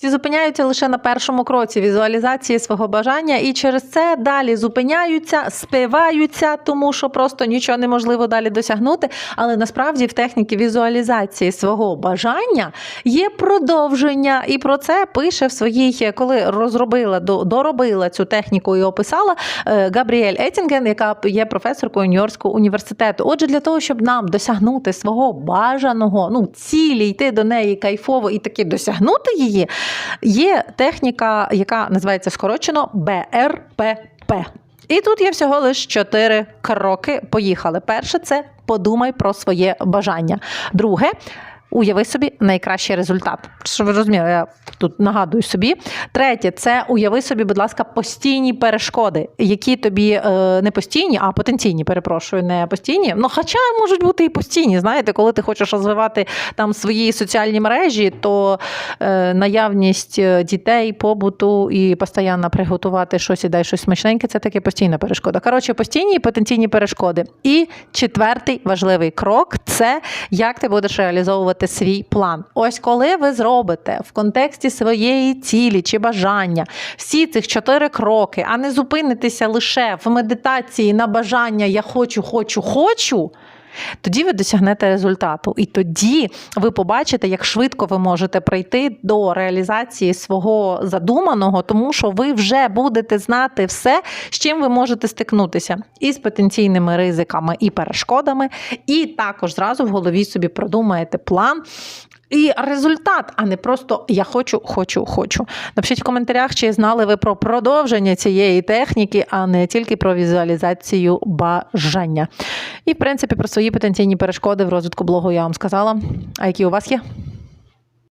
Всі зупиняються лише на першому кроці візуалізації свого бажання, і через це далі зупиняються, спиваються, тому що просто нічого неможливо далі досягнути. Але насправді в техніці візуалізації свого бажання є продовження, і про це пише в своїй, коли розробила до- доробила цю техніку і описала е, Габріель Етінген, яка є професоркою Нью-Йоркського університету. Отже, для того, щоб нам досягнути свого бажаного, ну цілі, йти до неї кайфово і таки досягнути її, є техніка, яка називається скорочено БРПП. І тут є всього лише чотири кроки. Поїхали. Перше це подумай про своє бажання. Друге. Уяви собі найкращий результат. Щоб ви розуміли, я тут нагадую собі. Третє, це уяви собі, будь ласка, постійні перешкоди, які тобі е, не постійні, а потенційні, перепрошую, не постійні. Ну, хоча можуть бути і постійні. Знаєте, коли ти хочеш розвивати там свої соціальні мережі, то е, наявність е, дітей, побуту і постійно приготувати щось і дай щось смачненьке, це таки постійна перешкода. Коротше, постійні і потенційні перешкоди. І четвертий важливий крок це як ти будеш реалізовувати свій план. Ось коли ви зробите в контексті своєї цілі чи бажання всі цих чотири кроки, а не зупинитися лише в медитації на бажання я хочу, хочу, хочу. Тоді ви досягнете результату, і тоді ви побачите, як швидко ви можете прийти до реалізації свого задуманого, тому що ви вже будете знати все, з чим ви можете стикнутися, і з потенційними ризиками і перешкодами, і також зразу в голові собі продумаєте план. І результат, а не просто я хочу, хочу, хочу. Напишіть в коментарях, чи знали ви про продовження цієї техніки, а не тільки про візуалізацію бажання. І, в принципі, про свої потенційні перешкоди в розвитку блогу я вам сказала. А які у вас є?